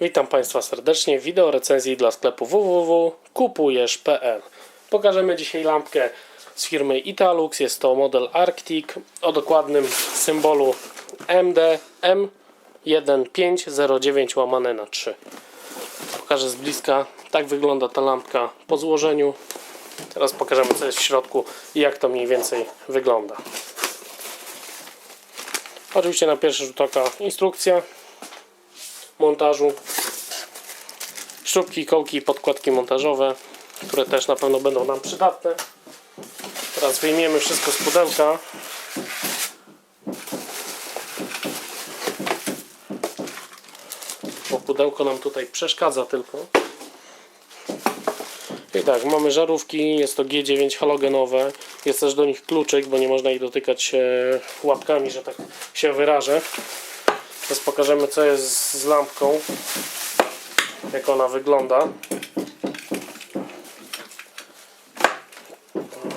Witam Państwa serdecznie w wideo recenzji dla sklepu www.kupujesz.pl Pokażemy dzisiaj lampkę z firmy Italux. Jest to model Arctic o dokładnym symbolu MD M1509 łamane na 3. Pokażę z bliska. Tak wygląda ta lampka po złożeniu. Teraz pokażemy co jest w środku i jak to mniej więcej wygląda. Oczywiście na pierwszy rzut oka instrukcja montażu. Śrubki, kołki podkładki montażowe, które też na pewno będą nam przydatne. Teraz wyjmiemy wszystko z pudełka. Bo pudełko nam tutaj przeszkadza tylko. I tak, mamy żarówki, jest to G9 halogenowe. Jest też do nich kluczyk, bo nie można ich dotykać e, łapkami, że tak się wyrażę. Teraz pokażemy co jest z lampką, jak ona wygląda.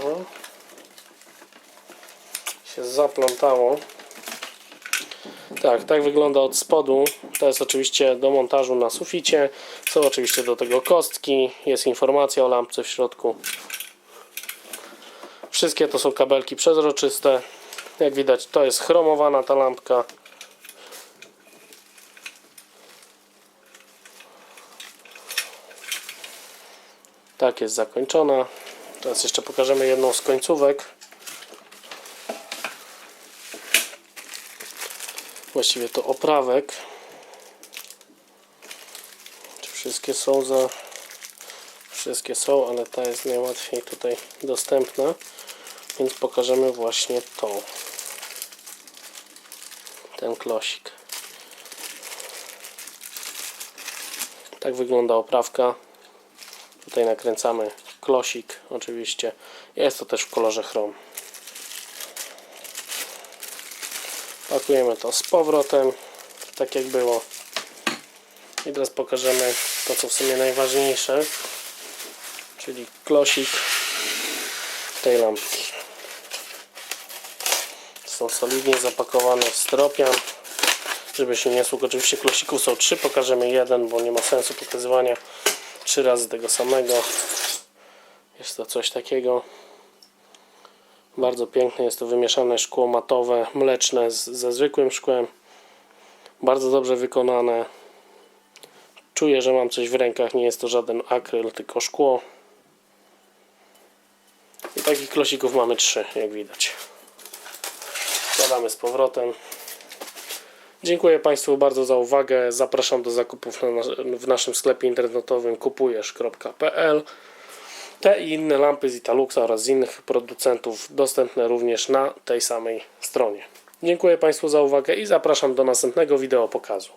O. Się zaplątało. Tak, tak wygląda od spodu. To jest oczywiście do montażu na suficie. Są oczywiście do tego kostki. Jest informacja o lampce w środku. Wszystkie to są kabelki przezroczyste. Jak widać to jest chromowana ta lampka. Tak jest zakończona. Teraz jeszcze pokażemy jedną z końcówek. Właściwie to oprawek. Wszystkie są za... Wszystkie są, ale ta jest najłatwiej tutaj dostępna. Więc pokażemy właśnie tą. Ten klosik. Tak wygląda oprawka. Tutaj nakręcamy klosik oczywiście. Jest to też w kolorze chrom. Pakujemy to z powrotem, tak jak było. I teraz pokażemy to, co w sumie najważniejsze, czyli klosik tej lampki. Są solidnie zapakowane w stropian, żeby się nie sług. Oczywiście klosików są trzy, pokażemy jeden, bo nie ma sensu pokazywania trzy razy tego samego. Jest to coś takiego. Bardzo piękne jest to wymieszane szkło matowe, mleczne z, ze zwykłym szkłem. Bardzo dobrze wykonane. Czuję, że mam coś w rękach. Nie jest to żaden akryl, tylko szkło. I takich klosików mamy trzy, jak widać. Wkładamy z powrotem. Dziękuję Państwu bardzo za uwagę. Zapraszam do zakupów w naszym sklepie internetowym kupujesz.pl. Te i inne lampy z Italuxa oraz z innych producentów dostępne również na tej samej stronie. Dziękuję Państwu za uwagę i zapraszam do następnego wideo pokazu.